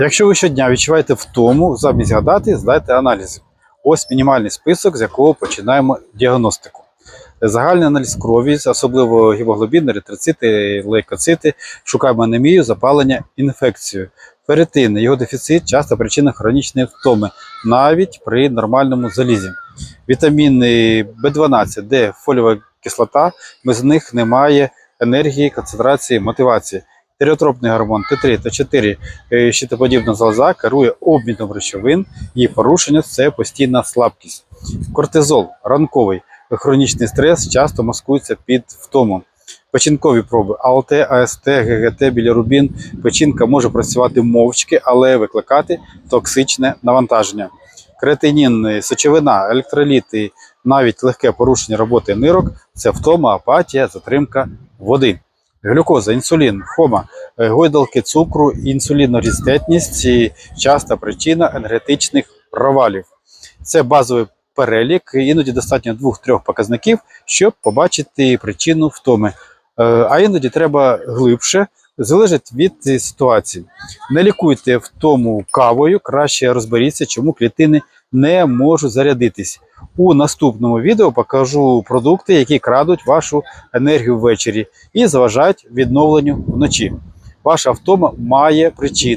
Якщо ви щодня відчуваєте втому, замість гадати, здайте аналізи. Ось мінімальний список, з якого починаємо діагностику. Загальний аналіз крові, особливо гемоглобін, еритроцити, лейкоцити, шукаємо анемію, запалення, інфекцію. Ферритин, його дефіцит часто причина хронічної втоми, навіть при нормальному залізі. Вітаміни В12, Д, фоліова кислота, без них немає енергії, концентрації, мотивації. Стереотропний гормон Т3 Т4 е, щитоподібна залоза керує обміном речовин, її порушення це постійна слабкість. Кортизол ранковий, хронічний стрес часто маскується під втому. Печінкові проби АЛТ, АСТ, ГГТ, білірубін. Печінка може працювати мовчки, але викликати токсичне навантаження. Креатинін, сечовина, електроліти, навіть легке порушення роботи нирок це втома, апатія, затримка води. Глюкоза, інсулін, хома, е, гойдалки цукру, інсулінорезистентність і часта причина енергетичних провалів. Це базовий перелік, іноді достатньо двох-трьох показників, щоб побачити причину втоми. Е, А іноді треба глибше, залежить від ситуації. Не лікуйте втому кавою, краще розберіться, чому клітини не можу зарядитись. У наступному відео покажу продукти, які крадуть вашу енергію ввечері і заважають відновленню вночі. Ваша втома має причину.